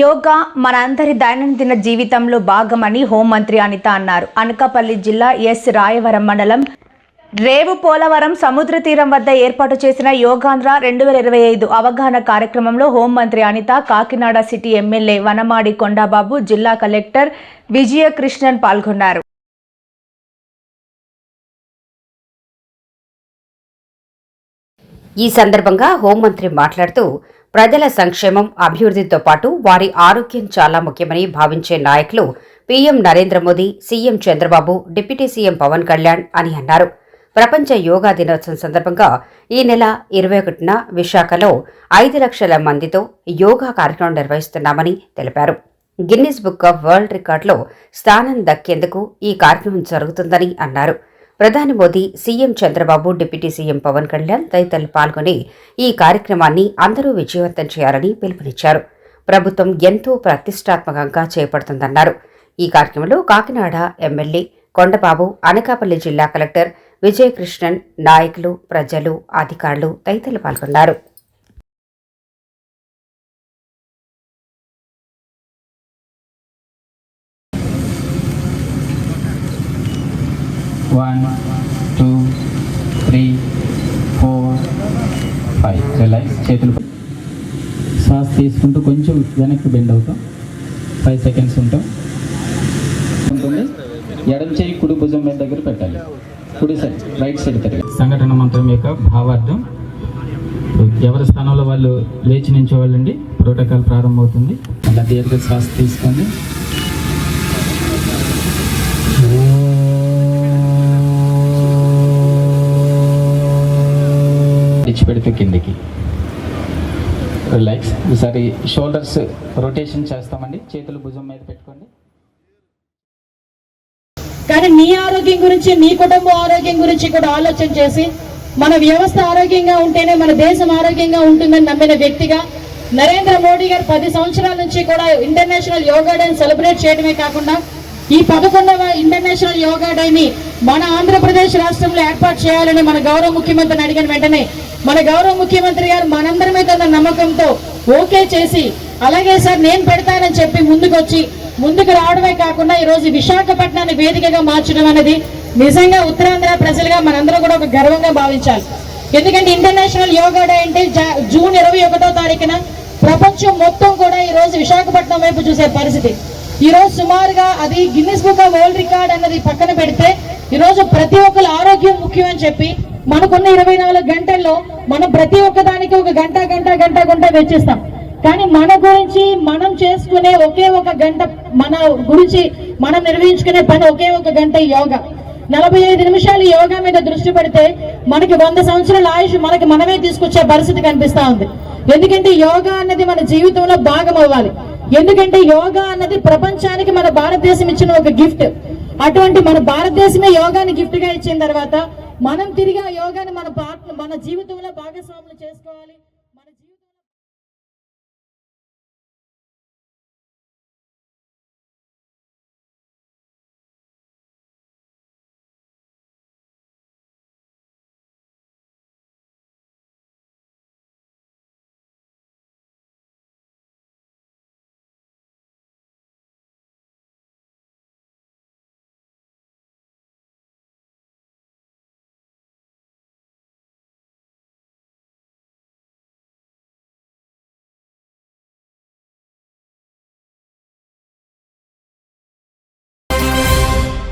యోగా మనందరి దైనందిన జీవితంలో భాగమని హోంమంత్రి అనిత అన్నారు. అనకాపల్లి జిల్లా ఎస్. రాయవరం మండలం రేవు పోలవరం సముద్ర తీరం వద్ద ఏర్పాటు చేసిన యోగాంధ్ర రెండు వేల ఇరవై ఐదు అవగాహన కార్యక్రమంలో హోంమంత్రి అనిత కాకినాడ సిటీ ఎమ్మెల్యే వనమాడి కొండాబాబు జిల్లా కలెక్టర్ విజయకృష్ణన్ పాల్గొన్నారు. ఈ సందర్భంగా హోంమంత్రి మాట్లాడుతూ ప్రజల సంక్షేమం అభివృద్ధితో పాటు వారి ఆరోగ్యం చాలా ముఖ్యమని భావించే నాయకులు PM Narendra Modi CM Chandrababu deputy CM Pawan Kalyan అని అన్నారు. ప్రపంచ యోగా దినోత్సవం సందర్భంగా ఈ నెల ఇరవై ఒకటిన విశాఖలో ఐదు లక్షల మందితో యోగా కార్యక్రమం నిర్వహిస్తున్నామని తెలిపారు. గిన్నిస్ బుక్ ఆఫ్ వరల్డ్ రికార్డులో స్థానం దక్కేందుకు ఈ కార్యక్రమం జరుగుతుందని అన్నారు. ప్రధాని Modi CM Chandrababu deputy CM Pawan Kalyan తదితరులు పాల్గొని ఈ కార్యక్రమాన్ని అందరూ విజయవంతం చేయాలని పిలుపునిచ్చారు. ప్రభుత్వం ఎంతో ప్రతిష్టాత్మకంగా చేపడుతుందన్నారు. ఈ కార్యక్రమంలో కాకినాడ ఎమ్మెల్యే కొండబాబు అనకాపల్లి జిల్లా కలెక్టర్ విజయకృష్ణన్ నాయకులు ప్రజలు అధికారులు తదితరులు పాల్గొన్నారు. One two three four five relax చేతులు శ్వాస తీసుకుంటూ కొంచెం వెనక్కి బెండ్ అవుతాం. ఫైవ్ సెకండ్స్ ఉంటాం. ఉంటుంది. ఎడం చేయి కుడి భుజం మీద దగ్గర పెట్టాలి. కుడి సైడ్ రైట్ సైడ్ తిరగాలి. సంఘటన మంత్రం యొక్క భావార్థం. ఎవరి స్థానంలో వాళ్ళు లేచి నించోవాలండి? ప్రోటోకాల్ ప్రారంభమవుతుంది. అలా దీర్ఘ శ్వాస తీసుకోండి. విడిచిపెడుతూ కిందికి. రిలాక్స్ ఈసారి షోల్డర్స్ రొటేషన్ చేస్తామండి. చేతులు భుజం మీద పెట్టుకోండి. కానీ నీ ఆరోగ్యం గురించి నీ కుటుంబ ఆరోగ్యం గురించి కూడా ఆలోచన చేసి మన వ్యవస్థ ఆరోగ్యంగా ఉంటేనే మన దేశం ఆరోగ్యంగా ఉంటుందని నమ్మిన వ్యక్తిగా నరేంద్ర మోడీ గారు పది సంవత్సరాల నుంచి కూడా ఇంటర్నేషనల్ యోగా డేని సెలబ్రేట్ చేయడమే కాకుండా ఈ పదకొండవ ఇంటర్నేషనల్ యోగా డేని మన ఆంధ్రప్రదేశ్ రాష్ట్రంలో ఏర్పాటు చేయాలని మన గౌరవ ముఖ్యమంత్రిని అడిగిన వెంటనే మన గౌరవ ముఖ్యమంత్రి గారు మనందరి మీద ఉన్న నమ్మకంతో ఓకే చేసి అలాగే సార్ నేను పెడతానని చెప్పి ముందుకొచ్చి ముందుకు రావడమే కాకుండా ఈరోజు విశాఖపట్నాన్ని వేదికగా మార్చడం అనేది నిజంగా ఉత్తరాంధ్ర ప్రజలుగా మనందరం కూడా ఒక గర్వంగా భావించాలి. ఎందుకంటే ఇంటర్నేషనల్ యోగా డే అంటే జా- జూన్ ఇరవై ఒకటో తారీఖున ప్రపంచం మొత్తం కూడా ఈరోజు విశాఖపట్నం వైపు చూసే పరిస్థితి. ఈరోజు సుమారుగా అది Guinness book of world record అన్నది పక్కన పెడితే ఈరోజు ప్రతి ఒక్కరి ఆరోగ్యం ముఖ్యం అని చెప్పి మనకున్న ఇరవై నాలుగు గంటల్లో మనం ప్రతి ఒక్క దానికి ఒక గంట గంట గంట గంట వెచ్చిస్తాం. కానీ మన గురించి మనం చేసుకునే ఒకే ఒక గంట మన గురించి మనం నిర్వహించుకునే పని ఒకే ఒక గంట యోగా. నలభై ఐదు నిమిషాలు యోగా మీద దృష్టి పెడితే మనకి వంద సంవత్సరాల ఆయుష్ మనకి మనమే తీసుకొచ్చే పరిస్థితి కనిపిస్తా ఉంది. ఎందుకంటే యోగా అన్నది మన జీవితంలో భాగం అవ్వాలి. ఎందుకంటే యోగా అన్నది ప్రపంచానికి మన భారతదేశం ఇచ్చిన ఒక గిఫ్ట్. అటువంటి మన భారతదేశమే యోగాని గిఫ్ట్గా ఇచ్చిన తర్వాత మనం తిరిగి ఆ యోగాని మన పాట మన జీవితంలో భాగస్వాములు చేసుకోవాలి.